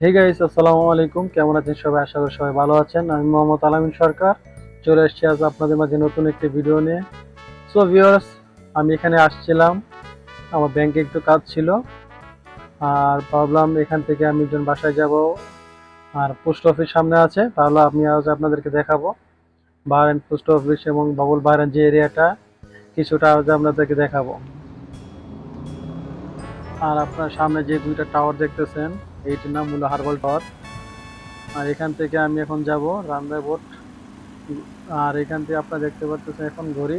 Hey guys আসসালামু আলাইকুম। কেমন আছেন সবাই? আশা করি সবাই ভালো আছেন। আমি মোহাম্মদ আলামিন সরকার। চলে এসেছি আজ আপনাদের মাঝে নতুন একটি ভিডিও নিয়ে। সো ভিউয়ার্স আমি এখানে আসছিলাম। আমার ব্যাংকে একটু কাজ ছিল। আর ভাবলাম এখান থেকে আমি একজন বাসায় যাব। আর পোস্ট অফিস সামনে আছে। তাহলে আমি আজ আপনাদেরকে দেখাবো। বাহারান পোস্ট অফিস এবং বাবুল বাহারান যে এরিয়াটা কিছুটা আজ আপনাদেরকে দেখাবো। আর আপনার সামনে যে দুইটা টাওয়ার দেখতেছেন এইটির নাম হলো হার্বাল টাওয়ার। আর এখান থেকে আমি এখন যাব রামদায় বোট আর এখান থেকে আপনারা দেখতে পাচ্ছেন এখন ঘড়ি।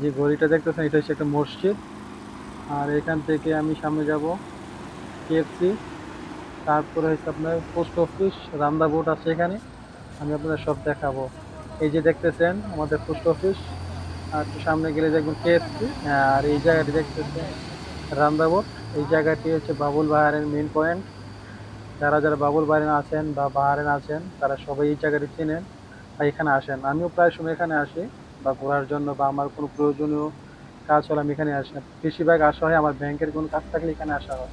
যে ঘড়িটা দেখতেছেন, এটা হচ্ছে একটা মসজিদ। আর এখান থেকে আমি সামনে যাব কেএফসি। তারপরে হচ্ছে আপনার পোস্ট অফিস, রামদা বোট আছে এখানে। আমি আপনাদের সব দেখাবো। এই যে দেখতেছেন, আমাদের পোস্ট অফিস। আর সামনে গেলে দেখবেন কেএফসি। আর এই জায়গাটি দেখতেছেন, রামদা বোট এই জায়গাটি হচ্ছে বাবুল বাহারের মেন পয়েন্ট যারা যারা বাবুল বাহারেন আছেন বা বাহারেন আছেন, তারা সবাই এই জায়গাটি চেনেন বা এখানে আসেন। আমিও প্রায় সময় এখানে আসি বা ঘোরার জন্য বা আমার কোনো প্রয়োজনীয় কাজ হলে আমি এখানে আসি বেশিরভাগ আসা হয় আমার ব্যাংকের কোনো কাজ থাকলে এখানে আসা হয়।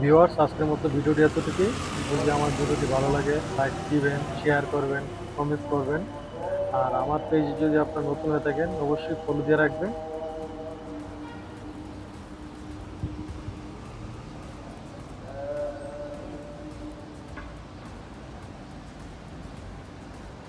ভিউয়ার্স আজকের মতো ভিডিওটি এতটুকুই। যদি আমার ভিডিওটি ভালো লাগে লাইক দিবেন শেয়ার করবেন কমেন্ট করবেন। আর আমার পেজ যদি আপনার নতুন হয়ে থাকেন, অবশ্যই ফলো দিয়ে রাখবেন।